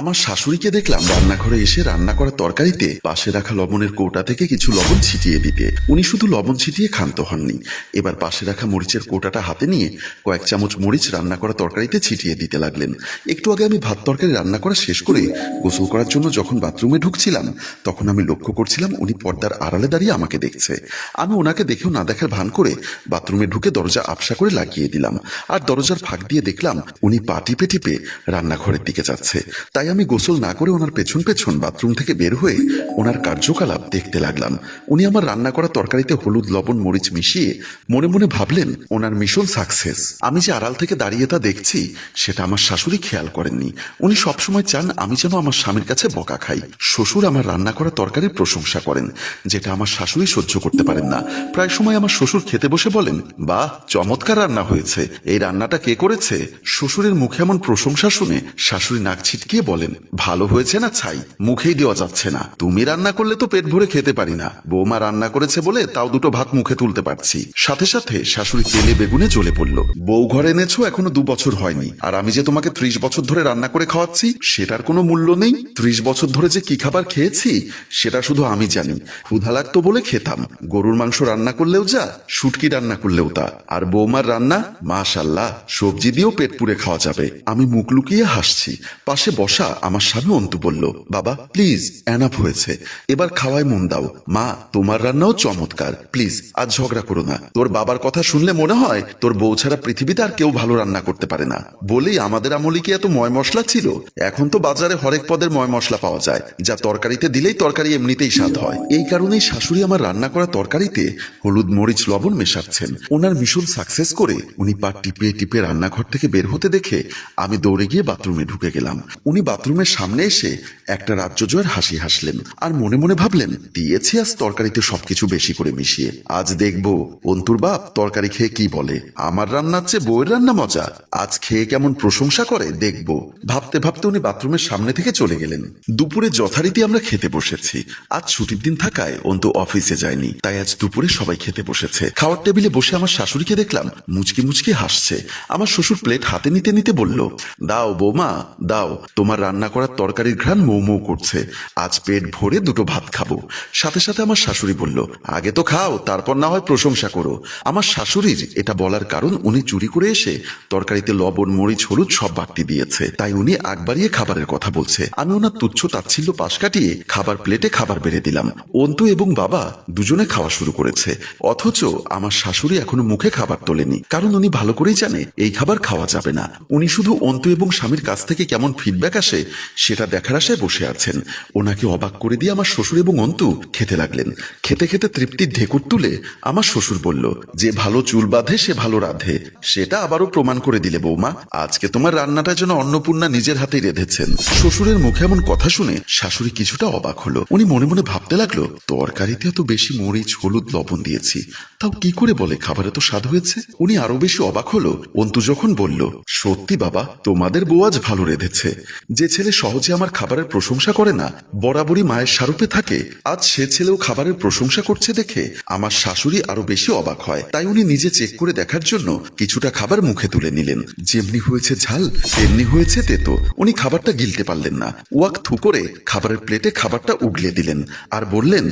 আমার শাশুড়িকে দেখলাম রান্নাঘরে এসে রান্না করা তরকারিতে পাশে রাখা লবণের কৌটা থেকে কিছু লবণ ছিটিয়ে দিতে। উনি শুধু লবণ ছিটিয়ে ক্ষান্ত হননি। এবার পাশে রাখা মরিচের কৌটাটা হাতে নিয়ে কয়েক চামচ মরিচ রান্না করা তরকারিতে ছিটিয়ে দিতে লাগলেন। একটু আগে আমি ভাত তরকারি রান্না করা শেষ করে গোসল করার জন্য যখন বাথরুমে ঢুকছিলাম, তখন আমি লক্ষ্য করছিলাম উনি পর্দার আড়ালে দাঁড়িয়ে আমাকে দেখছে। আমি ওনাকে দেখেও না দেখার ভান করে বাথরুমে ঢুকে দরজা আপসা করে লাগিয়ে দিলাম। আর দরজার ফাঁক দিয়ে দেখলাম উনি পা টিপে টিপে রান্নাঘরের দিকে যাচ্ছে। তাই আমি গোসল না করে ওনার পেছন পেছন বাথরুম থেকে বের হয়ে ওনার কার্যকলাপ দেখতে লাগলাম। উনি আমার রান্না করা তরকারিতে হলুদ, লবণ, মরিচ মিশিয়ে মনে মনে ভাবলেন, ওনার মিশন সাকসেস। আমি যে আড়াল থেকে দাঁড়িয়ে তা দেখছি, সেটা আমার শাশুড়ি খেয়াল করেননি। উনি সবসময় চান আমি যেন আমার স্বামীর কাছে বকা খাই। শ্বশুর আমার রান্না করা তরকারির প্রশংসা করেন, যেটা আমার শাশুড়ি সহ্য করতে পারেন না। প্রায় সময় আমার শ্বশুর খেতে বসে বলেন, বাহ, চমৎকার রান্না হয়েছে। এই রান্নাটা কে করেছে? শ্বশুরের মুখে এমন প্রশংসা শুনে শাশুড়ি নাক ছিটকিয়ে বলেন, ভালো হয়েছে না ছাই? মুখেই দেওয়া যাচ্ছে না। তুমি রান্না করলে তো পেট ভরে খেতে পারি না। বৌমা রান্না করেছে বলে তাও দুটো ভাত মুখে তুলতে পারছি। সাথে সাথে শাশুড়ি তেলে বেগুনে জ্বলে পড়ল। বউ ঘরে এনেছো, এখনও দু বছর হয়নি। আর আমি যে তোমাকে ত্রিশ বছর ধরে রান্না করে খাওয়াচ্ছি, সেটার কোনো মূল্য নেই? ত্রিশ বছর ধরে যে কি খাবার খেয়েছি, সেটা শুধু আমি জানি। ক্ষুধা লাগতো বলে খেতাম। গরুর মাংস রান্না করলেও যা, শুটকি রান্না করলেও তা। আর বৌমার রান্না, মাশাল্লাহ, সবজি দিয়েও পেট পুড়ে খাওয়া যাবে। আমি মুখ লুকিয়ে হাসছি। পাশে বসা আমার স্বামী অন্তু বলল, বাবা প্লিজ এনাফ হয়েছে। এবার খাওয়ায় মন দাও। মা, তোমার রান্নাও চমৎকার। প্লিজ আজ ঝগড়া করো না। তোর বাবার কথা শুনলে মনে হয়, তোর বউ ছাড়া পৃথিবীতে আর কেউ ভালো রান্না করতে পারে না। বলেই আমাদের আমলে কি এত ময় মশলা ছিল? এখন তো বাজারে হরেক পদের ময় মশলা পাওয়া যায়, যা তরকারিতে দিলেই তরকারি এমনিতেই স্বাদ হয়। এই কারণেই শাশুড়ি আমার রান্না করা তরকারিতে হলুদ মরিচ লবণ মেশাচ্ছেন। ওনার মিশন সাকসেস করে উনি পা টিপে টিপে রান্নাঘর থেকে বের হতে দেখে আমি দৌড়ে গিয়ে বাথরুমে ঢুকে গেলাম। উনি বাথরুমের সামনে এসে একটা রাজ্য জয়ের হাসি হাসলেন আর মনে মনে ভাবলেন, দিয়েছি আজ তরকারিতে সবকিছু বেশি করে মিশিয়ে। আজ দেখব অন্তুর বাপ তরকারি খেয়ে কি বলে। আমার রান্নার চেয়ে বউয়ের রান্না মজা। আজ খেয়ে কেমন প্রশংসা করে, দেখব। ভাবতে ভাবতে উনি বাথরুমের সামনে থেকে চলে গেলেন। দুপুরে যথারীতি আমরা খেতে বসেছি। আজ ছুটির দিন থাকায় অন্তু অফিসে যায়নি, তাই আজ দুপুরে সবাই খেতে বসেছে। খাওয়ার টেবিলে বসে আমার শাশুড়িকে দেখলাম, মুচকি মুচকি হাসছে। আমার শ্বশুর প্লেট হাতে নিতে নিতে বলল, দাও বৌমা, দাও, তোমার রান্না করার তরকারির ঘ্রাণ মৌ মৌ করছে। আজ পেট ভরে দুটো ভাত খাব। সাথে সাথে আমার শাশুড়ি বলল, আগে তো খাও, তারপর না হয় প্রশংসা করো। আমার শাশুড়ির এটা বলার কারণ উনি চুরি করে এসে তরকারিতে লবণ, মরিচ, হলুদ সব বাড়তি দিয়েছে। তাই উনি আগ বাড়িয়ে খাবারের কথা বলছে। আমি ওনার তুচ্ছ তাচ্ছিল্য পাশ কাটিয়ে খাবার প্লেটে খাবার বেড়ে দিলাম। অন্তু এবং বাবা দুজনে খাওয়া শুরু করেছে। অথচ আমার শাশুড়ি এখনও মুখে খাবার তোলেনি। কারণ উনি ভালো করেই জানে, এই খাবার খাওয়া যাবে না। উনি শুধু অন্তু এবং স্বামীর কাছ থেকে কেমন ফিডব্যাক আসে, সেটা দেখার আশায় বসে আছেন। ওনাকে অবাক করে দিয়ে আমার শ্বশুর এবং অন্তু খেতে লাগলেন। খেতে খেতে তৃপ্তির ঢেকুর তুলে আমার শ্বশুর বলল, যে ভালো চুল বাঁধে, সে ভালো রাধে। সেটা আবারও প্রমাণ করে দিলে বৌমা, আজকে তোমার রান্নাটা যেন অন্নপূর্ণা নিজের হাতেই রেধেছেন। শ্বশুরের মুখে এমন কথা শুনে শাশুড়ি কিছুটা অবাক হলো। উনি মনে মনে ভাবতে লাগল, তরকারিতে এত বেশি মরিচ, হলুদ, লবণ দিয়েছি, তাও কি করে বলে খাবারে তো স্বাদ হয়েছে? উনি আরও বেশি অবাক হলো। অন্তু যখন বলল, সত্যি বাবা, তোমাদের বউ আজ ভালো রেধেছে। যে ছেলে সহজে আমার খাবারের প্রশংসা করে না, বরাবরই মায়ের সারূপে থাকে। আজ সে ছেলেও খাবারের প্রশংসা করছে দেখে আমার শাশুড়ি আরও বেশি অবাক হয়। তাই উনি নিজে চেক করে দেখার জন্য কিছুটা খাবার মুখে তুলে নিলেন। যেমনি হয়েছে ঝাল, তেমনি হয়েছে তেতো। উনি খাবারটা গিলতে পারলেন না। ওয়াক থু করে খাবারের প্লেটে খাবারটা উগলে দিলেন আর বললেন,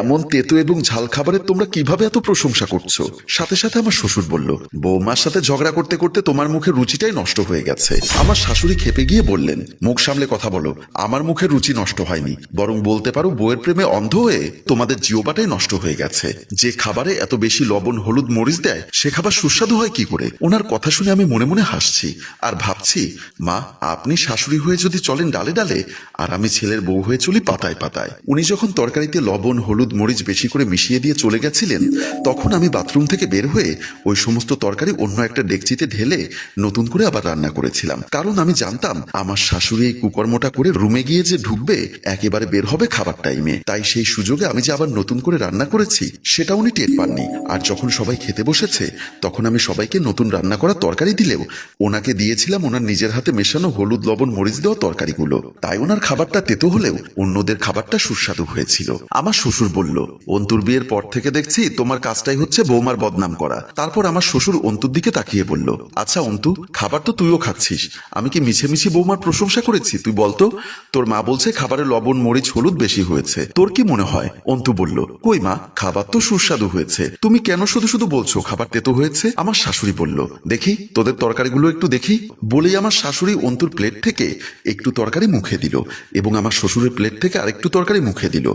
এমন তেতো এবং ঝাল খাবারের তোমরা কীভাবে এত প্রশংসা করছ? সাথে সাথে আমার শ্বশুর বলল, বৌমার সাথে ঝগড়া করতে করতে তোমার মুখে রুচিটাই নষ্ট হয়ে গেছে। আমার শাশুড়ি খেপে গিয়ে বললেন মুখ সামলে কথা বলো। আমার মুখে রুচি নষ্ট হয়নি। বরং বলতে পারো, বউয়ের প্রেমে অন্ধ হয়ে তোমাদের জিওবাটাই নষ্ট হয়ে গেছে। যে খাবারে এত বেশি লবণ, হলুদ, মরিচ দেয়, সে খাবার সুস্বাদু হয় কি করে? ওনার কথা শুনে আমি মনে মনে হাসছি। আর ভাবছি, মা, আপনি শাশুড়ি হয়ে যদি চলেন ডালে ডালে, আর আমি ছেলের বউ হয়ে চলি পাতায় পাতায়। উনি যখন তরকারিতে লবণ, হলুদ, মরিচ বেশি করে মিশিয়ে দিয়ে চলে গেছিলেন, তখন আমি বাথরুম থেকে বের হয়ে ওই সমস্ত তরকারি অন্য একটা ডেকচিতে ঢেলে নতুন করে আবার রান্না করেছিলাম। কারণ আমি জানতাম, আমার শাশুড়ি এই কুকর্মটা করে রুমে গিয়ে যে ঢুকবে, একেবারে বের হবে খাবার টাইমে তাই সেই সুযোগে আমি যে আবার নতুন করে রান্না করেছি সেটা উনি টের পাননি। আর যখন সবাই খেতে বসেছে, তখন আমি সবাইকে নতুন রান্না করা তরকারি দিলেও, ওনাকে দিয়েছিলাম ওনার নিজের হাতে মেশানো হলুদ, লবণ, মরিচ দেওয়া তরকারিগুলো। তাই ওনার খাবারটা তেতো হলেও, অন্যদের খাবারটা সুস্বাদু হয়েছিল। আমার শ্বশুর বলল, অন্তুর বিয়ের পর থেকে দেখছি, তোমার কাজটাই হচ্ছে বৌমার বদনাম করা। তারপর আমার শ্বশুর অন্তুর দিকে তাকিয়ে বলল আচ্ছা অন্তু, খাবার তো তুইও খাচ্ছিস। আমি কি মিছে মিছে বৌমার প্রশংসা করেছি, তুই বলতো তোর মা বলছে খাবারে লবণ, মরিচ, হলুদ বেশি হয়েছে। তোর কি মনে হয়? অন্তু বলল, কই মা? খাবার তো সুস্বাদু হয়েছে। তুমি কেন শুধু শুধু বলছো খাবার তেতো হয়েছে? আমার শাশুড়ি বলল, দেখি, তোদের তরকারিগুলো একটু দেখি। বলেই আমার শাশুড়ি অন্তুর প্লেট থেকে একটু তরকারি মুখে দিল এবং আমার শ্বশুরের প্লেট থেকে আরেকটু তরকারি মুখে দিল।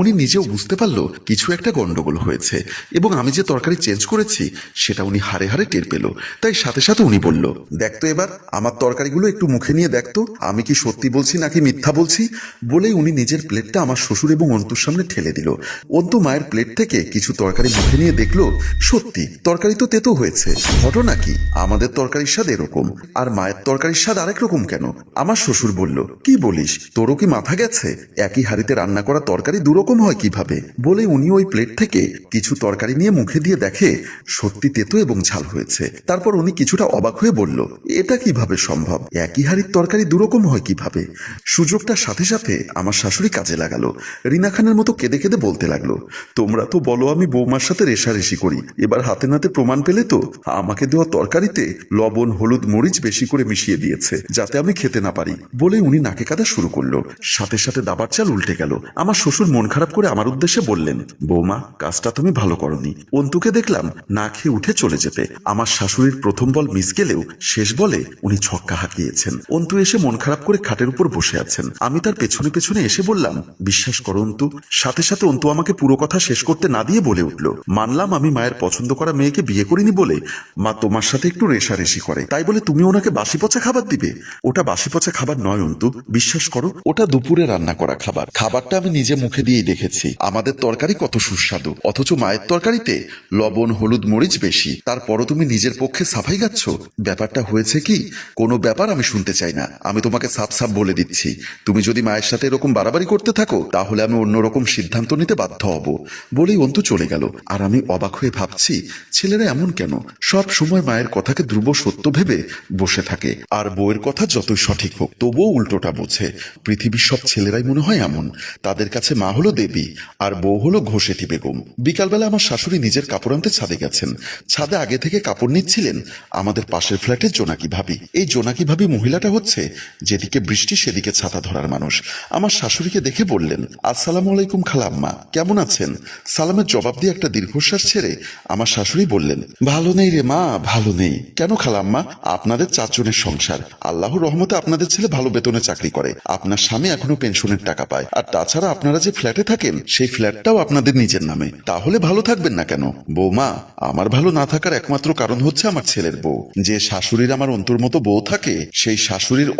উনি নিজেও বুঝতে পারল কিছু একটা গন্ডগোল হয়েছে এবং আমি যে তরকারি চেঞ্জ করেছি, সেটা উনি হারে হারে টের পেল। তাই সাথে সাথে উনি বলল দেখতো এবার, আমার তরকারিগুলো একটু মুখে নিয়ে দেখতো আমি কি সত্যি বলছি নাকি মিথ্যা বলছি? বলেই উনি নিজের প্লেটটা আমার শ্বশুর এবং অন্তুর সামনে ঠেলে দিল। অন্তু মায়ের প্লেট থেকে কিছু তরকারি মুখে নিয়ে দেখল, সত্যি, তরকারি তো তেতো হয়েছে। ঘটনা কি? আমাদের তরকারির স্বাদ এরকম। আর মায়ের তরকারির স্বাদ আরেক রকম কেন? আমার শ্বশুর বলল, কি বলিস? তোরও কি মাথা গেছে? একই হাড়িতে রান্না করা তরকারি দুরকম হয় কীভাবে? বলে উনি ওই প্লেট থেকে কিছু তরকারি নিয়ে মুখে দিয়ে দেখে, সত্যি তেতো এবং ঝাল হয়েছে। তারপর উনি কিছুটা অবাক হয়ে বলল, এটা কীভাবে সম্ভব? একই হাড়ির তরকারি দুরকম হয় কীভাবে? সুযোগটার সাথে সাথে আমার শাশুড়ি কাজে লাগালো। রিনা খানের মতো কেঁদে কেঁদে বলতে লাগল, তোমরা তো বলো আমি বৌমার সাথে রেশারেশি করি। এবার হাতে নাতে প্রমাণ পেলে তো আমাকে দেওয়া তরকারিতে লবণ, হলুদ, মরিচ বেশি করে মিশিয়ে দিয়েছে, যাতে আমি খেতে না পারি। বলে উনি নাকে কাদা শুরু করল। সাথে সাথে দাবার চাল উল্টে গেল। আমার শ্বশুর মন খারাপ করে আমার উদ্দেশ্যে বললেন, বৌমা, কাজটা তুমি ভালো করনি। অন্তুকে দেখলাম না খেয়ে উঠে চলে যেতে। আমার শাশুড়ির প্রথম বল মিস গেলেও শেষ বলে উনি ছক্কা হাঁকিয়েছেন। অন্তু এসে মন খারাপ করে খাটের উপর বসে আছেন। আমি তার পেছনে পেছনে এসে বললাম, বিশ্বাস করো অন্তু। সাথে সাথে অন্তু আমাকে পুরো কথা শেষ করতে না দিয়ে বলে উঠল, মানলাম আমি মায়ের পছন্দ করা মেয়েকে বিয়ে করিনি বলে। মা তোমার সাথে একটু রেশারেশি করে। তাই বলে তুমি ওনাকে বাসি পচা খাবার দিবে? ওটা বাসি পচা খাবার নয় অন্তু। বিশ্বাস করো, ওটা দুপুরে রান্না করা খাবার। খাবারটা আমি নিজে মুখে দিয়েই দেখেছি। আমাদের তরকারি কত সুস্বাদু। অথচ মায়ের তরকারিতে লবণ, হলুদ, মরিচ বেশি। তারপরও তুমি নিজের পক্ষে সাফাই গাচ্ছ ব্যাপারটা হয়েছে কি? কোনো ব্যাপার আমি শুনতে চাই না। আমি তোমাকে সাফ সাফ বলে দিচ্ছি। তুমি যদি মায়ের সাথে এরকম বাড়াবাড়ি করতে থাকো, তাহলে আমি অন্যরকম সিদ্ধান্ত নিতে বাধ্য হব। বলেই অন্তু চলে গেল। আর আমি অবাক হয়ে ভাবছি, ছেলেরা এমন কেন? সব সময় মায়ের কথাকে ধ্রুব সত্য ভেবে বসে থাকে। আর বউয়ের কথা যতই সঠিক হোক, তবুও উল্টোটা বোঝে। পৃথিবীর সব ছেলেরাই মনে হয় এমন। তাদের কাছে মা হলো দেবী, আর বউ হলো ঘোষেটি বেগম। বিকালবেলা আমার শাশুড়ি নিজের কাপড় আনতে ছাদে গেছেন। ছাদে আগে থেকে কাপড় নিচ্ছিলেন। আমাদের পাশের ফ্ল্যাটের জোনাকি ভাবি। এই জোনাকি ভাবি মহিলাটা হচ্ছে যেদিকে বৃষ্টি, সেদিকে ছাতা ধরার মানুষ। আমার শাশুড়িকে দেখে বললেন, আসসালামু আলাইকুম খালাম্মা, কেমন আছেন? সালামের জবাব দিয়ে একটা দীর্ঘশ্বাস ছেড়ে আমার শাশুড়ি বললেন, ভালো নেই রে মা, ভালো নেই। কেন খালাম্মা? আপনাদের চারজনের সংসার। আল্লাহর রহমতে আপনাদের ছেলে ভালো বেতনে চাকরি করে। আপনার স্বামী এখনও পেনশনের টাকা পায়। আর তাছাড়া আপনারা যে ফ্ল্যাটে থাকেন, সেই ফ্ল্যাটটাও আপনাদের নিজের নামে। তাহলে ভালো থাকবেন না কেন? বৌমা, আমার ভালো না থাকার একমাত্র কারণ হচ্ছে আমার ছেলের বউ। যে শাশুড়ির আমার অন্তর মতো বউ থাকে, সেই শাশুড়ির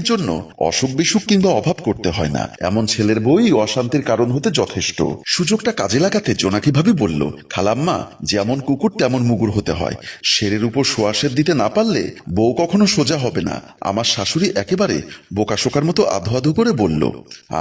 অশান্তির জন্য অসুখ বিসুখ কিংবা অভাব করতে হয় না। এমন ছেলের বই অশান্তির কারণ হতে যথেষ্ট। সুযোগটা কাজে লাগাতে জোনাকি ভাবে বলল, খালাম্মা, যেমন কুকুর, তেমন মুগুর হতে হয়। শেরের উপর সোয়াশের দিতে না পারলে বউ কখনো সোজা হবে না। আমার শাশুড়ি একেবারে বোকাশোকার মতো আধো আধো করে বলল,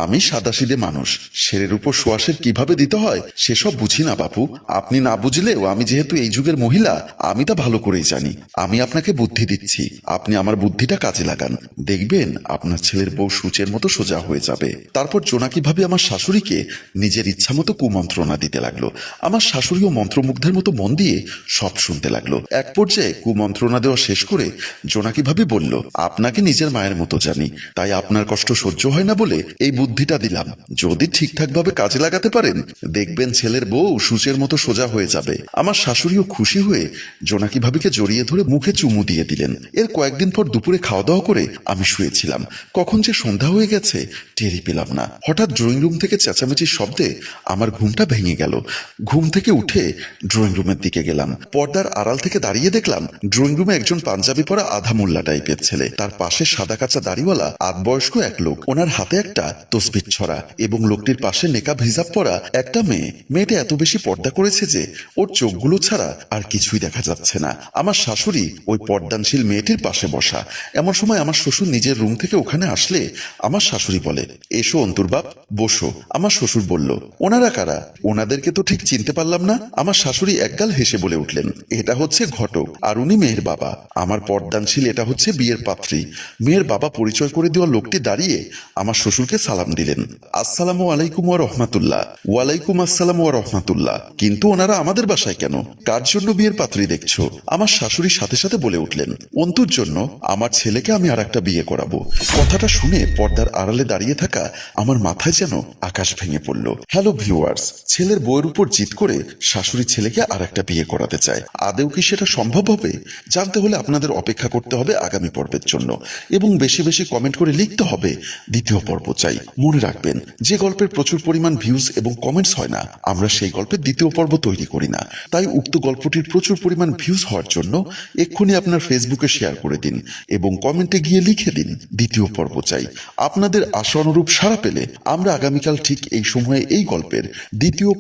আমি সাদাসিদে মানুষ। শেরের উপর সোয়াশের কীভাবে দিতে হয়, সেসব বুঝি না বাপু। আপনি না বুঝলেও আমি যেহেতু এই যুগের মহিলা, আমি তা ভালো করেই জানি। আমি আপনাকে বুদ্ধি দিচ্ছি। আপনি আমার বুদ্ধিটা কাজে লাগান। দেখবেন আপনার ছেলের বউ সূচের মতো সোজা হয়ে যাবে। তারপর জোনাকি ভাবে আমার শাশুড়িকে নিজের ইচ্ছা মতো কুমন্ত্রণা দিতে লাগল। আমার শাশুড়িও মন্ত্রমুগ্ধের মতো মন দিয়ে সব শুনতে লাগল। এক পর্যায়ে কুমন্ত্রণা দেওয়া শেষ করে জোনাকি ভাবে বলল, আপনাকে নিজের মায়ের মতো জানি, তাই আপনার কষ্ট সহ্য হয় না বলে এই বুদ্ধিটা দিলাম। যদি ঠিকঠাকভাবে কাজে লাগাতে পারেন, দেখবেন ছেলের বউ সূচের মতো সোজা হয়ে যাবে। আমার শাশুড়িও খুশি হয়ে জোনাকি ভাবিকে জড়িয়ে ধরে মুখে চুমু দিয়ে দিলেন। এর কয়েকদিন পর দুপুরে খাওয়া দাওয়া করে আমি শুয়েছিলাম কখন যে সন্ধ্যা হয়ে গেছে টেরি পেলাম না। হঠাৎ ড্রয়িং রুম থেকে চেঁচামেচির শব্দে আমার ঘুমটা ভেঙে গেল। ঘুম থেকে উঠে ড্রয়িং রুমের দিকে গেলাম। পর্দার আড়াল থেকে দাঁড়িয়ে দেখলাম ড্রয়িং রুমে একজন পাঞ্জাবি পরা আধা মোল্লা টাইপের ছেলে। তার পাশে সাদা কাঁচা দাড়িওয়ালা আধ বয়স্ক এক লোক। ওনার হাতে একটা তসবির ছড়া এবং লোকটির পাশে নেকা ভিজাব পরা একটা মেয়ে। মেয়েটা এত বেশি পর্দা করেছে যে ওর চোখগুলো ছাড়া আর কিছুই দেখা যাচ্ছে না। আমার শাশুড়ি ওই পর্দানশীল মেয়েটির পাশে বসা। এমন সময় আমার শ্বশুর নিজের রুম থেকে ওখানে আসলে আমার শাশুড়ি বলে, এসো অন্তর্বাপ বসো। আমার শ্বশুর বলল, ওনারা কারা? ওনাদেরকে তো ঠিক চিনতে পারলাম না। আমার শাশুড়ি একগাল হেসে বলে উঠলেন, এটা হচ্ছে ঘটক, আর উনি মেয়ের বাবা। আমার পর্দানশীল এটা হচ্ছে বিয়ের পাত্রী। মেয়ের বাবা পরিচয় করে দেওয়া লোকটি দাঁড়িয়ে আমার শ্বশুরকে সালাম দিলেন। আসসালামু আলাইকুম ওয়া রহমাতুল্লাহ। ওয়ালাইকুম আসসালাম ওয়া রহমাতুল্লাহ। কিন্তু ওনারা আমাদের বাসায় কেন? কার জন্য বিয়ের পাত্রী দেখছ? আমার শাশুড়ির সাথে সাথে বলে উঠলেন, অন্তুর জন্য আমার ছেলেকে আমি আর একটা বিয়ে করাবো। কথাটা শুনে পর্দার আড়ালে দাঁড়িয়ে থাকা আমার মাথায় যেন আকাশ ভেঙে পড়ল। হ্যালো ভিউয়ার্স ছেলের বউয়ের উপর জিত করে শাশুড়ি ছেলেকে আর একটা বিয়ে করাতে চায়। আদেও কি সেটা সম্ভব হবে? জানতে হলে আপনাদের অপেক্ষা করতে হবে আগামী পর্বের জন্য। এবং বেশি বেশি কমেন্ট করে লিখতে হবে। দ্বিতীয় পর্ব চাই। মনে রাখবেন, যে গল্পের প্রচুর পরিমাণ ভিউজ এবং কমেন্টস হয় না, আমরা সেই গল্পের দ্বিতীয় পর্ব তৈরি করি না। তাই উক্ত গল্পটির প্রচুর পরিমাণ ভিউজ হওয়ার জন্য এক্ষুনি আপনার ফেসবুকে শেয়ার করে দিন এবং কমেন্টে গিয়ে লিখে দিন। দ্বিতীয় পর্ব চাই। আপনাদের আশা অনুরূপ সাড়া পেলে আমরা আগামীকাল ঠিক এই সময়ে এই গল্পের দ্বিতীয়